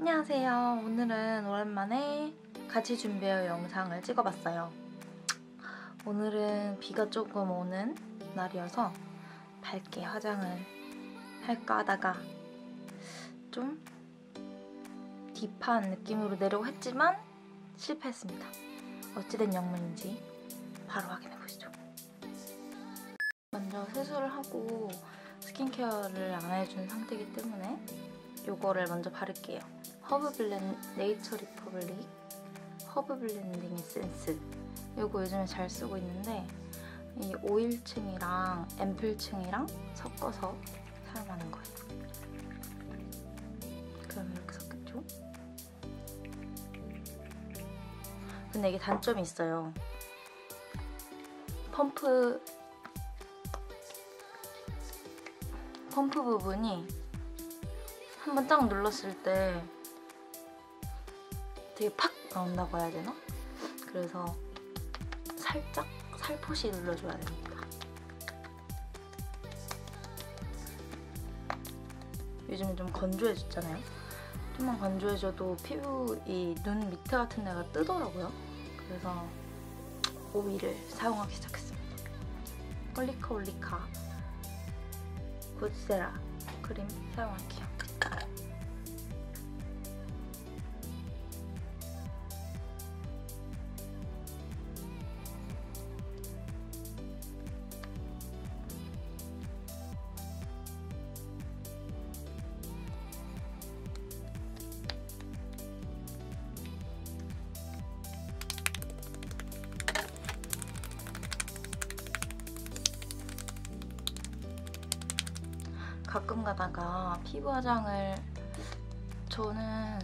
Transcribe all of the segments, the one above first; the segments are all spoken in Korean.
안녕하세요. 오늘은 오랜만에 같이 준비한 영상을 찍어봤어요. 오늘은 비가 조금 오는 날이어서 밝게 화장을 할까 하다가 좀 딥한 느낌으로 내려고 했지만 실패했습니다. 어찌된 영문인지 바로 확인해보시죠. 먼저 세수를 하고 스킨케어를 안 해준 상태이기 때문에 이거를 먼저 바를게요. 허브 블렌 네이처 리퍼블릭 허브 블렌딩 에센스 이거 요즘에 잘 쓰고 있는데 이 오일층이랑 앰플층이랑 섞어서 사용하는 거예요. 그럼 이렇게 섞였죠? 근데 이게 단점이 있어요. 펌프 펌프 부분이 한번 딱 눌렀을 때 되게 팍 나온다고 해야 되나? 그래서 살짝 살포시 눌러줘야 됩니다. 요즘에 좀 건조해졌잖아요. 좀만 건조해져도 피부 이 눈 밑에 같은 데가 뜨더라고요. 그래서 오일을 사용하기 시작했습니다. 올리카 올리카 굿세라 크림 사용할게요. 피부 화장을 저는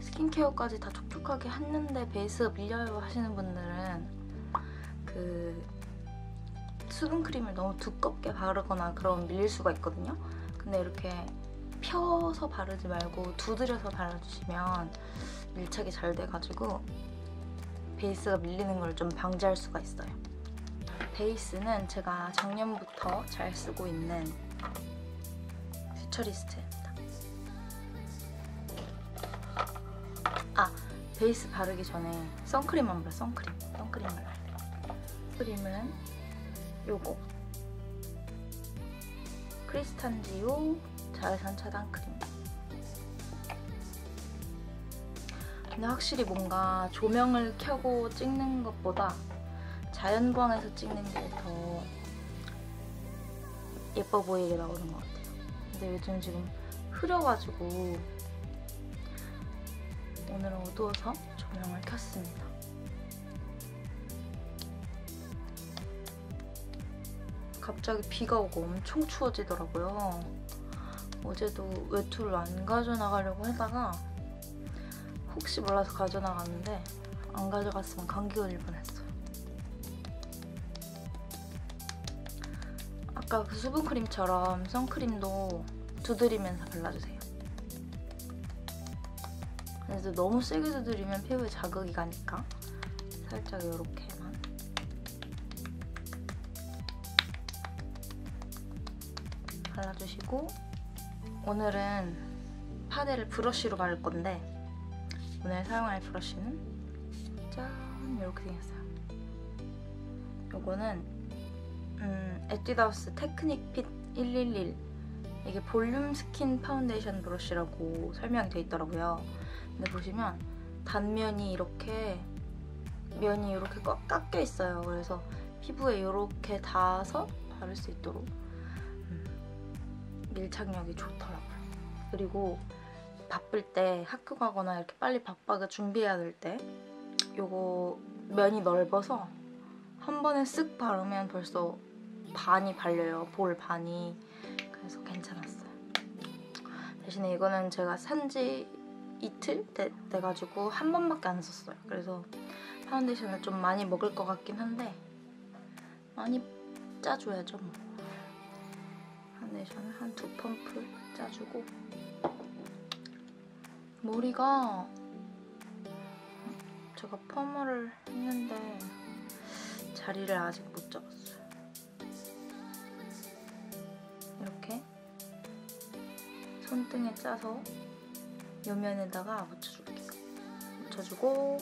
스킨케어까지 다 촉촉하게 했는데 베이스가 밀려요 하시는 분들은 그 수분크림을 너무 두껍게 바르거나 그럼 밀릴 수가 있거든요. 근데 이렇게 펴서 바르지 말고 두드려서 발라주시면 밀착이 잘 돼가지고 베이스가 밀리는 걸 좀 방지할 수가 있어요. 베이스는 제가 작년부터 잘 쓰고 있는 퓨처리스트입니다. 아, 베이스 바르기 전에 선크림만 발라, 선크림. 선크림 발라요. 크림은 요거. 크리스탄지오 자외선 차단 크림. 근데 확실히 뭔가 조명을 켜고 찍는 것보다 자연광에서 찍는 게 더 예뻐 보이게 나오는 것 같아요. 근데 요즘 지금 흐려가지고 오늘은 어두워서 조명을 켰습니다. 갑자기 비가 오고 엄청 추워지더라고요. 어제도 외투를 안 가져나가려고 하다가 혹시 몰라서 가져나갔는데 안 가져갔으면 감기 걸릴 뻔 아까 그 수분크림처럼 선크림도 두드리면서 발라주세요. 그래서 너무 세게 두드리면 피부에 자극이 가니까 살짝 이렇게만 발라주시고 오늘은 파데를 브러쉬로 바를 건데 오늘 사용할 브러쉬는 짠 이렇게 생겼어요. 요거는 음, 에뛰드하우스 테크닉 핏 111 이게 볼륨 스킨 파운데이션 브러쉬라고 설명이 돼 있더라고요. 근데 보시면 단면이 이렇게 면이 이렇게 꽉 깎여 있어요. 그래서 피부에 이렇게 닿아서 바를 수 있도록 음, 밀착력이 좋더라고요. 그리고 바쁠 때 학교 가거나 이렇게 빨리 바빠가 준비해야 될 때 요거 면이 넓어서 한 번에 쓱 바르면 벌써 반이 발려요. 볼 반이. 그래서 괜찮았어요. 대신에 이거는 제가 산지 이틀 돼, 돼가지고 한 번밖에 안 썼어요. 그래서 파운데이션을 좀 많이 먹을 것 같긴 한데 많이 짜줘야죠 뭐. 파운데이션을 한 두 펌프 짜주고 머리가 제가 펌을 했는데 자리를 아직 못 잡았어요. 손등에 짜서 요면에다가 묻혀줄게요. 묻혀주고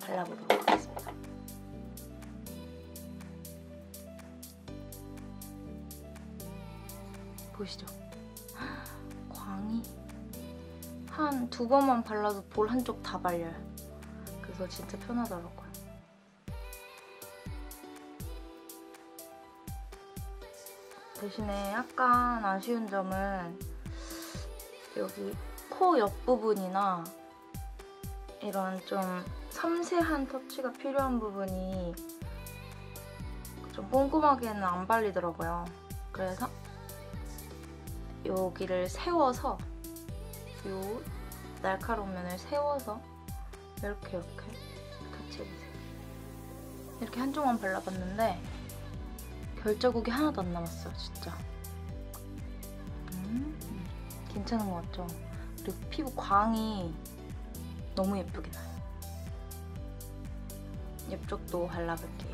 발라보도록 하겠습니다. 보이시죠? 광이 한 두 번만 발라도 볼 한쪽 다 발려요. 그래서 진짜 편하더라고요. 대신에 약간 아쉬운 점은 여기 코 옆부분이나 이런 좀 섬세한 터치가 필요한 부분이 좀 꼼꼼하게는 안 발리더라고요. 그래서 여기를 세워서 요 날카로운 면을 세워서 이렇게 이렇게 터치해주세요. 이렇게 한쪽만 발라봤는데 결자국이 하나도 안 남았어요, 진짜. 음, 괜찮은 것 같죠? 그리고 피부 광이 너무 예쁘게 나요. 옆쪽도 발라볼게요.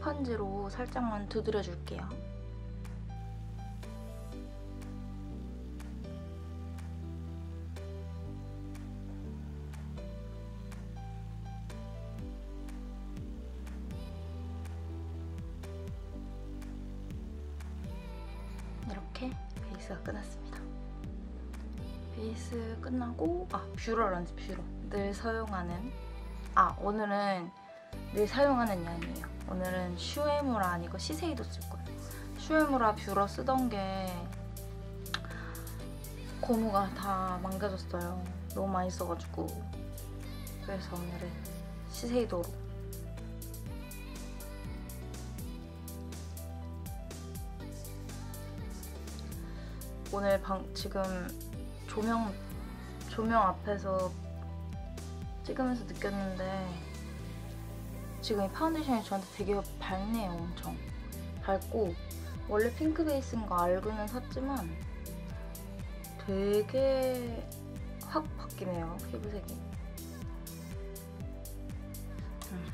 스펀지로 살짝만 두드려 줄게요. 이렇게 베이스가 끝났습니다. 베이스 끝나고 아 뷰러란지 뷰러 늘 사용하는 아 오늘은 늘 사용하는 양이에요. 오늘은 슈에무라 아니고 시세이도 쓸 거예요. 슈에무라 뷰러 쓰던 게 고무가 다 망가졌어요. 너무 많이 써가지고 그래서 오늘은 시세이도로 오늘 방 지금 조명 조명 앞에서 찍으면서 느꼈는데 지금 이 파운데이션이 저한테 되게 밝네요, 엄청. 밝고 원래 핑크 베이스인 거 알고는 샀지만 되게 확 바뀌네요, 피부색이. 음,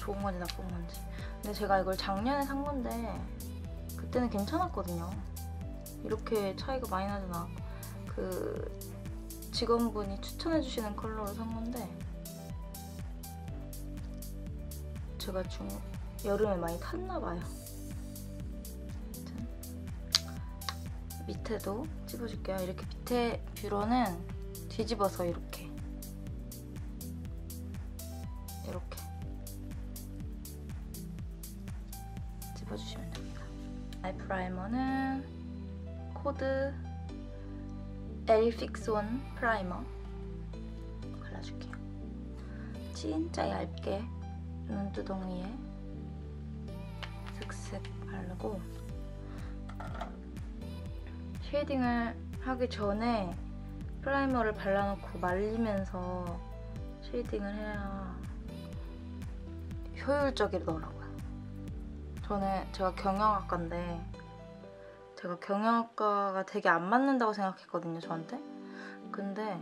좋은 건지 나쁜 건지. 근데 제가 이걸 작년에 산 건데 그때는 괜찮았거든요. 이렇게 차이가 많이 않았고 그 직원분이 추천해주시는 컬러로 산 건데 제가 좀 여름에 많이 탔나 봐요. 밑에도 찝어줄게요. 이렇게 밑에 뷰러는 뒤집어서 이렇게 이렇게 찝어주시면 됩니다. 아이 프라이머는 코드 엘픽스온 프라이머 발라줄게요. 진짜 얇게 눈두덩이에 슥슥 바르고 쉐이딩을 하기 전에 프라이머를 발라놓고 말리면서 쉐이딩을 해야 효율적이더라고요. 저는 제가 경영학과인데 제가 경영학과가 되게 안 맞는다고 생각했거든요, 저한테. 근데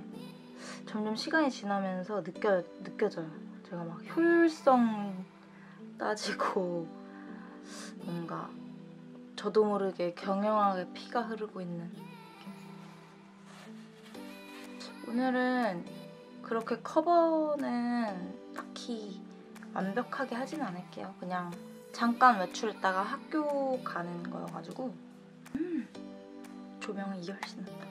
점점 시간이 지나면서 느껴, 느껴져요. 제가 막 효율성 따지고 뭔가 저도 모르게 경영학에 피가 흐르고 있는 오늘은 그렇게 커버는 딱히 완벽하게 하진 않을게요. 그냥 잠깐 외출했다가 학교 가는 거여가지고 음, 조명이 이게 훨씬 낫다.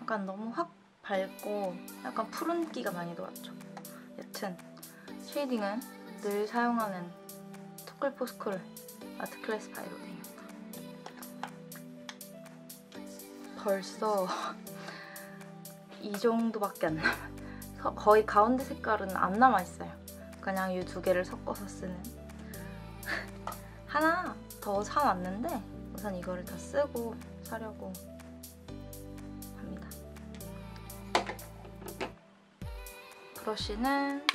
약간 너무 확 밝고 약간 푸른기가 많이 돌았죠. 여튼 쉐이딩은 늘 사용하는 토클 포스쿨 아트 클래스 바이로딩입니다. 벌써 이 정도밖에 안 남아 거의 가운데 색깔은 안 남아있어요. 그냥 이 두 개를 섞어서 쓰는 하나 더 사놨는데 우선 이거를 다 쓰고 사려고 합니다. 브러쉬는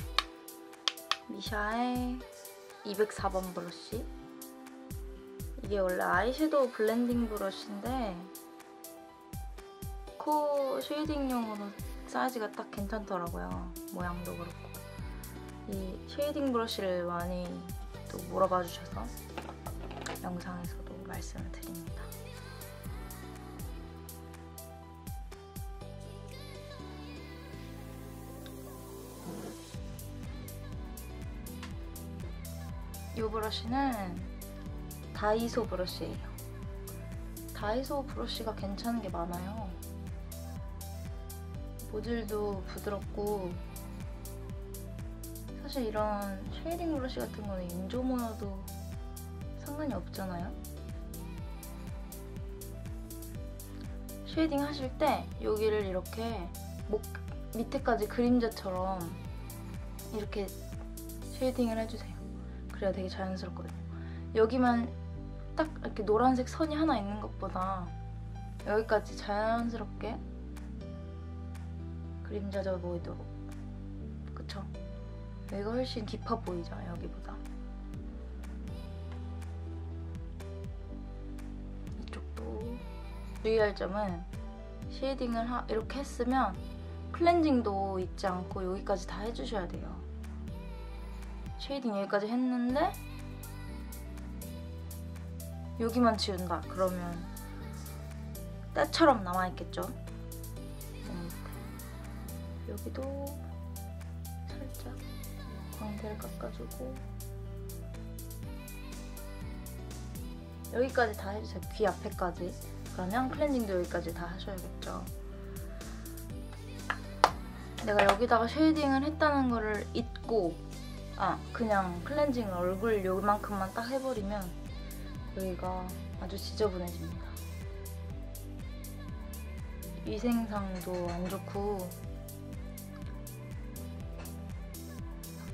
미샤의 204번 브러쉬 이게 원래 아이섀도우 블렌딩 브러쉬인데 코 쉐이딩용으로 사이즈가 딱 괜찮더라고요. 모양도 그렇고. 이 쉐이딩 브러쉬를 많이 또 물어봐 주셔서 영상에서도 말씀을 드립니다. 이 브러쉬는 다이소 브러쉬예요. 다이소 브러쉬가 괜찮은 게 많아요. 모질도 부드럽고 사실 이런 쉐이딩 브러쉬 같은 거는 인조모여도 상관이 없잖아요. 쉐이딩 하실 때 여기를 이렇게 목 밑에까지 그림자처럼 이렇게 쉐이딩을 해주세요. 그래야 되게 자연스럽거든요. 여기만 딱 이렇게 노란색 선이 하나 있는 것보다 여기까지 자연스럽게 그림자져 보이도록 그쵸? 여기가 훨씬 깊어 보이죠 여기보다 이쪽도 주의할 점은 쉐이딩을 하, 이렇게 했으면 클렌징도 잊지 않고 여기까지 다 해주셔야 돼요 쉐이딩 여기까지 했는데 여기만 지운다. 그러면 때처럼 남아있겠죠? 여기도 살짝 광대를 깎아주고 여기까지 다 해주세요. 귀 앞에까지. 그러면 클렌징도 여기까지 다 하셔야겠죠? 내가 여기다가 쉐이딩을 했다는 거를 잊고 아 그냥 클렌징을 얼굴 요만큼만 딱 해버리면 여기가 아주 지저분해집니다. 위생상도 안 좋고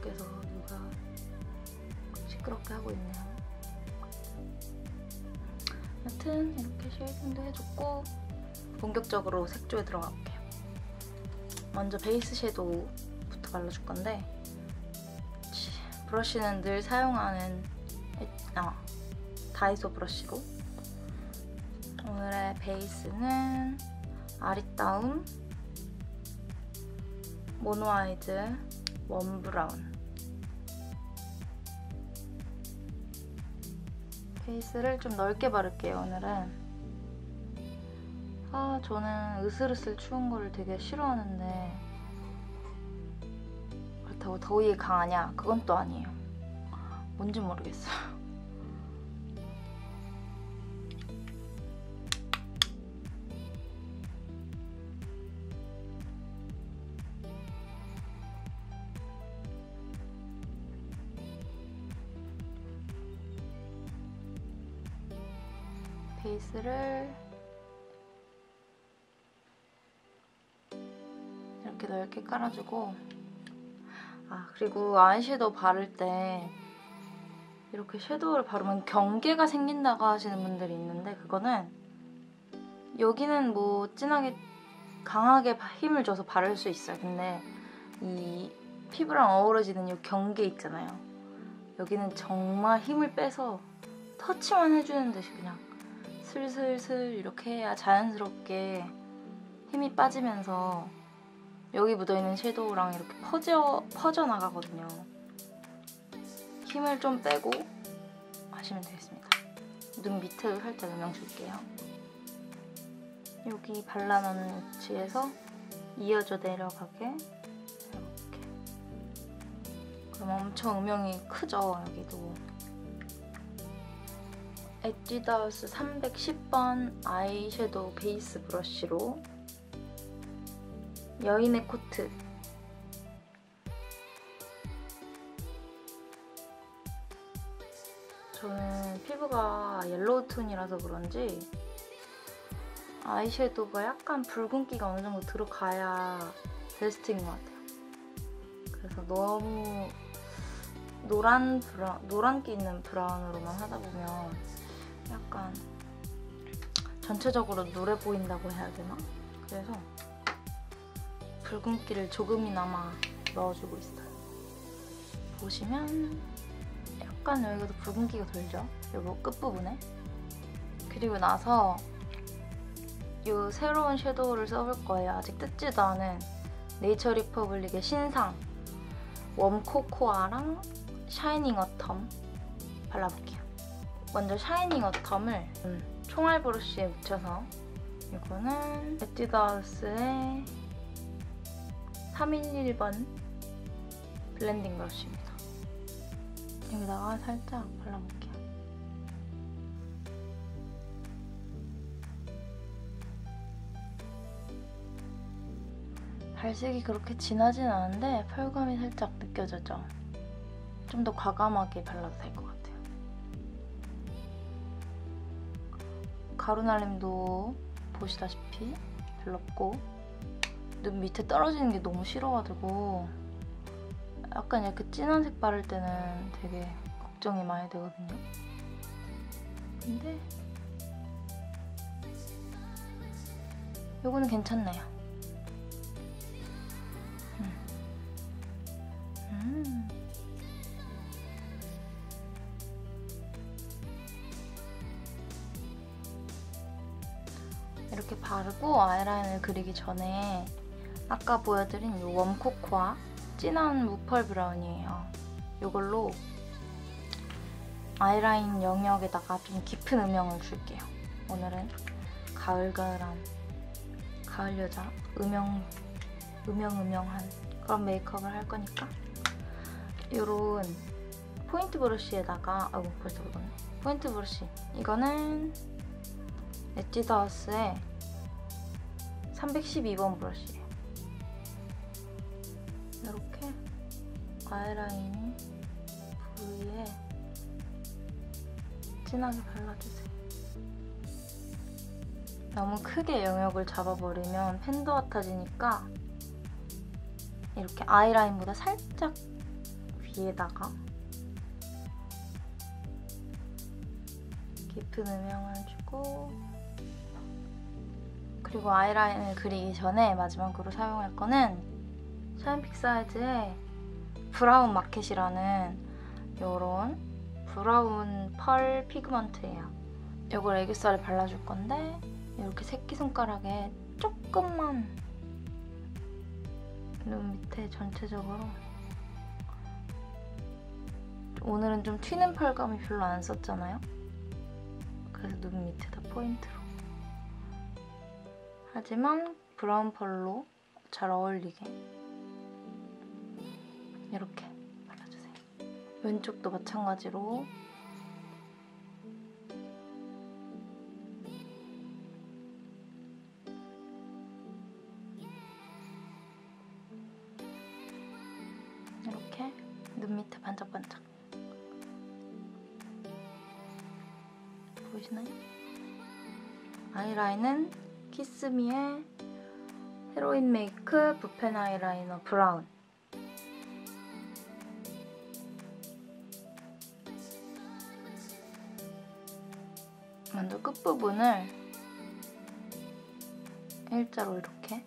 밖에서 누가 시끄럽게 하고 있네요. 여튼 이렇게 쉐이딩도 해줬고 본격적으로 색조에 들어가 볼게요. 먼저 베이스 섀도우부터 발라줄 건데 브러쉬는 늘 사용하는 아, 다이소 브러쉬로 오늘의 베이스는 아리따움 모노아이드 원 브라운. 베이스를 좀 넓게 바를게요 오늘은. 아 저는 으슬으슬 추운 거를 되게 싫어하는데 그렇다고 더위에 강하냐? 그건 또 아니에요. 뭔지 모르겠어요. 베이스를 이렇게 넓게 깔아주고 아 그리고 아이섀도우 바를 때 이렇게 섀도우를 바르면 경계가 생긴다고 하시는 분들이 있는데 그거는 여기는 뭐 진하게 강하게 힘을 줘서 바를 수 있어요. 근데 이 피부랑 어우러지는 이 경계 있잖아요. 여기는 정말 힘을 빼서 터치만 해주는 듯이 그냥 슬슬슬 이렇게 해야 자연스럽게 힘이 빠지면서 여기 묻어있는 섀도우랑 이렇게 퍼져, 퍼져나가거든요. 힘을 좀 빼고 하시면 되겠습니다. 눈 밑에도 살짝 음영 줄게요. 여기 발라놓은 위치에서 이어져 내려가게 이렇게 그럼 엄청 음영이 크죠, 여기도. 에뛰드하우스 310번 아이섀도우 베이스 브러쉬로 여인의 코트 저는 피부가 옐로우 톤이라서 그런지 아이섀도우가 약간 붉은기가 어느 정도 들어가야 베스트인 것 같아요. 그래서 너무 노란 브라 노란기 있는 브라운으로만 하다 보면 약간 전체적으로 노래 보인다고 해야 되나? 그래서 붉은기를 조금이나마 넣어주고 있어요. 보시면 약간 여기도 붉은기가 돌죠? 여기 끝부분에. 그리고 나서 이 새로운 섀도우를 써볼 거예요. 아직 뜯지도 않은 네이처 리퍼블릭의 신상 웜코코아랑 샤이닝 어텀 발라볼게요. 먼저 샤이닝 어텀을 음, 총알 브러쉬에 묻혀서 이거는 에뛰드하우스의 311번 블렌딩 브러쉬입니다. 여기다가 살짝 발라볼게요. 발색이 그렇게 진하진 않은데 펄감이 살짝 느껴져죠? 좀 더 과감하게 발라도 될 것 같아요. 가루 날림도 보시다시피 별로 없고 눈 밑에 떨어지는 게 너무 싫어가지고 약간 이렇게 진한 색 바를 때는 되게 걱정이 많이 되거든요. 근데 이거는 괜찮네요. 음. 음. 이렇게 바르고 아이라인을 그리기 전에 아까 보여드린 이 웜코코아 진한 무펄 브라운이에요. 이걸로 아이라인 영역에다가 좀 깊은 음영을 줄게요. 오늘은 가을가을한 가을 여자 음영 음영 음영한 그런 메이크업을 할 거니까 이런 포인트 브러쉬에다가 아이고 벌써 묻었네 포인트 브러쉬 이거는 에뛰드하우스의 312번 브러쉬 아이라인 부위에 진하게 발라주세요. 너무 크게 영역을 잡아버리면 팬더 같아지니까 이렇게 아이라인보다 살짝 위에다가 깊은 음영을 주고 그리고 아이라인을 그리기 전에 마지막으로 사용할 거는 샤인 픽사이즈의 브라운 마켓이라는 이런 브라운 펄 피그먼트예요. 이걸 애교살에 발라줄 건데 이렇게 새끼손가락에 조금만 눈 밑에 전체적으로 오늘은 좀 튀는 펄감이 별로 안 썼잖아요? 그래서 눈 밑에다 포인트로 하지만 브라운 펄로 잘 어울리게 이렇게 발라주세요. 왼쪽도 마찬가지로 이렇게 눈 밑에 반짝반짝 보이시나요? 아이라인은 키스미의 헤로인 메이크 붓펜 아이라이너 브라운 먼저 끝부분을 일자로 이렇게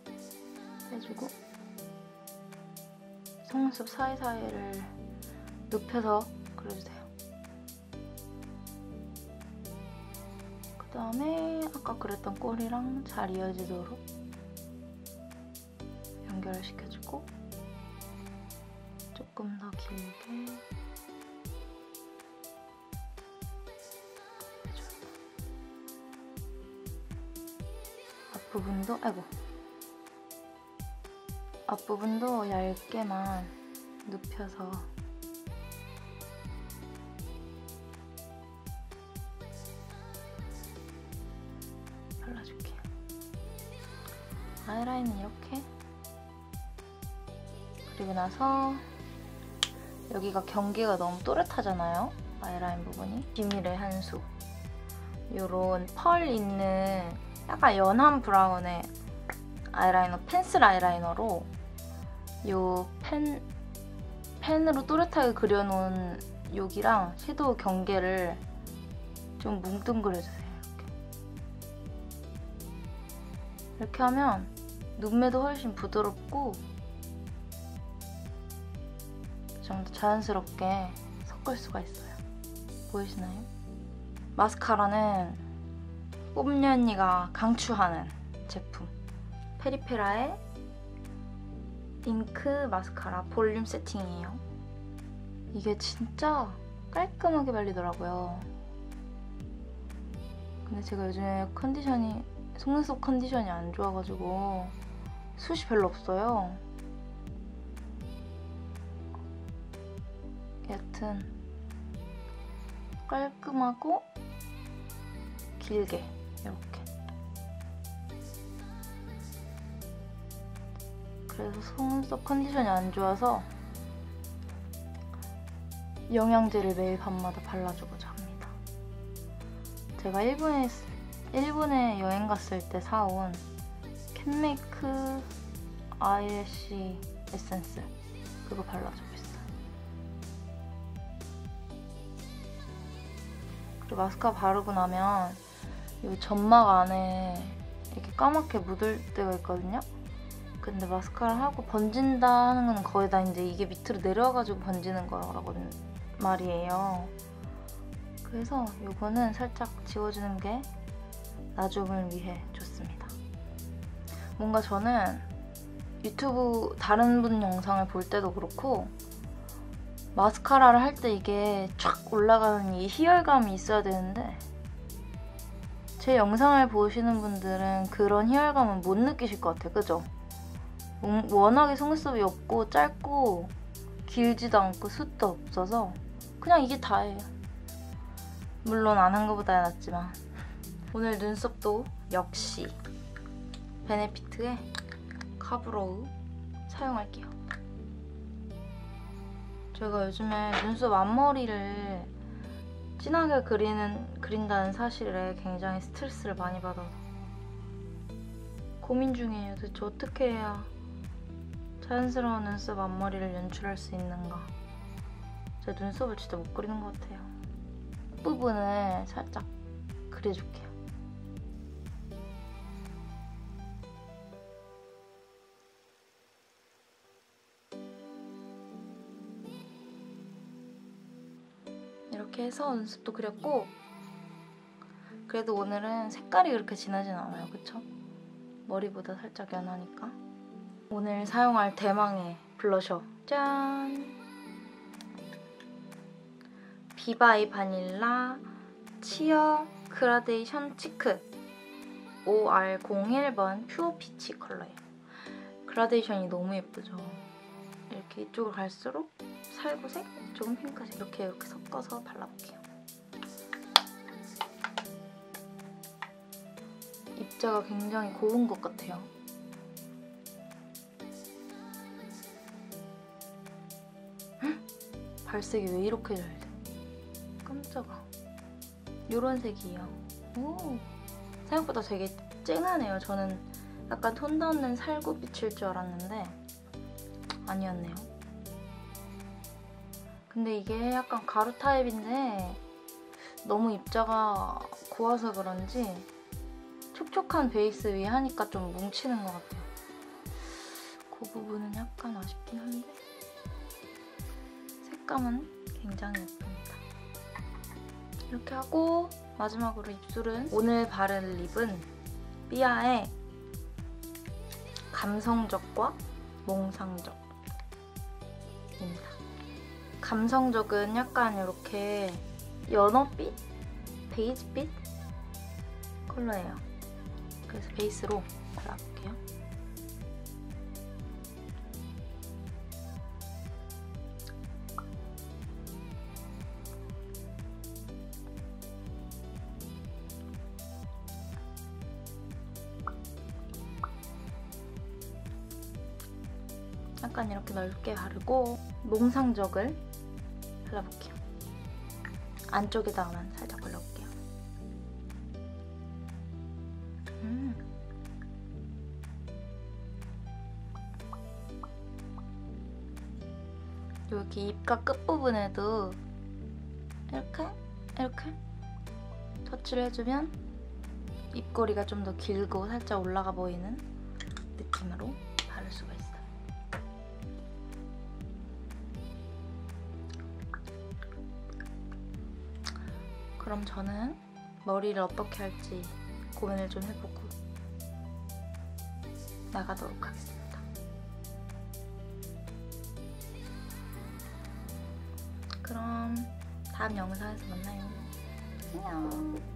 해주고 속눈썹 사이사이를 눕혀서 그려주세요. 그 다음에 아까 그렸던 꼬리랑 잘 이어지도록 연결을 시켜주고 조금 더 길게 앞부분도 아이고 앞부분도 얇게만 눕혀서 발라줄게요. 아이라인은 이렇게 그리고 나서 여기가 경계가 너무 또렷하잖아요. 아이라인 부분이. 비밀의 한 수. 요런 펄 있는 약간 연한 브라운의 아이라이너, 펜슬 아이라이너로 요 펜, 펜으로 또렷하게 그려놓은 여기랑 섀도우 경계를 좀 뭉뚱그려주세요. 이렇게. 이렇게 하면 눈매도 훨씬 부드럽고 좀 더 자연스럽게 섞을 수가 있어요. 보이시나요? 마스카라는 뽐녀 언니가 강추하는 제품 페리페라의 잉크 마스카라 볼륨 세팅이에요. 이게 진짜 깔끔하게 발리더라고요. 근데 제가 요즘에 컨디션이 속눈썹 컨디션이 안 좋아가지고 숱이 별로 없어요. 여튼 깔끔하고 길게 이렇게 그래서 속눈썹 컨디션이 안 좋아서 영양제를 매일 밤마다 발라주고자 합니다. 제가 일본에, 일본에 여행 갔을 때 사온 캔메이크 아이래쉬 에센스 그거 발라주고 있어요. 그리고 마스카라 바르고 나면 이 점막 안에 이렇게 까맣게 묻을 때가 있거든요. 근데 마스카라 하고 번진다 하는 건 거의 다 이제 이게 밑으로 내려와가지고 번지는 거라고 말이에요. 그래서 이거는 살짝 지워주는 게 나중을 위해 좋습니다. 뭔가 저는 유튜브 다른 분 영상을 볼 때도 그렇고 마스카라를 할 때 이게 쫙 올라가는 이 희열감이 있어야 되는데 제 영상을 보시는 분들은 그런 희열감은 못 느끼실 것 같아요. 그죠? 워낙에 속눈썹이 없고 짧고 길지도 않고 숱도 없어서 그냥 이게 다예요. 물론 안 한 것보다 낫지만 오늘 눈썹도 역시 베네피트의 카브로우 사용할게요. 제가 요즘에 눈썹 앞머리를 진하게 그리는, 그린다는 사실에 굉장히 스트레스를 많이 받아서 고민 중이에요. 도대체 어떻게 해야 자연스러운 눈썹 앞머리를 연출할 수 있는가. 제 눈썹을 진짜 못 그리는 것 같아요. 부분을 살짝 그려줄게요. 이렇게 해서 눈썹도 그렸고 그래도 오늘은 색깔이 그렇게 진하진 않아요. 그쵸? 머리보다 살짝 연하니까 오늘 사용할 대망의 블러셔 짠! 비바이 바닐라 치어 그라데이션 치크 OR01번 퓨어 피치 컬러예요. 그라데이션이 너무 예쁘죠? 이렇게 이쪽을 갈수록 살구색, 이쪽은 핑크색 이렇게 이렇게 섞어서 발라볼게요. 입자가 굉장히 고운 것 같아요. 발색이 왜 이렇게 잘 돼? 깜짝아. 이런 색이에요. 오, 생각보다 되게 쨍하네요. 저는 약간 톤 닿는 살구빛일 줄 알았는데 아니었네요. 근데 이게 약간 가루 타입인데 너무 입자가 고와서 그런지 촉촉한 베이스 위에 하니까 좀 뭉치는 것 같아요. 그 부분은 약간 아쉽긴 한데 색감은 굉장히 예쁩니다. 이렇게 하고 마지막으로 입술은 오늘 바른 립은 삐아의 감성적과 몽상적입니다. 감성적은 약간 이렇게 연어빛? 베이지빛? 컬러예요. 그래서 베이스로 발라볼게요. 약간 이렇게 넓게 바르고 몽상적을 발라볼게요. 안쪽에다가만 살짝 발라볼게요. 음. 여기 입가 끝부분에도 이렇게 이렇게 터치를 해주면 입꼬리가 좀 더 길고 살짝 올라가 보이는 느낌으로 그럼 저는 머리를 어떻게 할지 고민을 좀 해보고 나가도록 하겠습니다. 그럼 다음 영상에서 만나요. 안녕.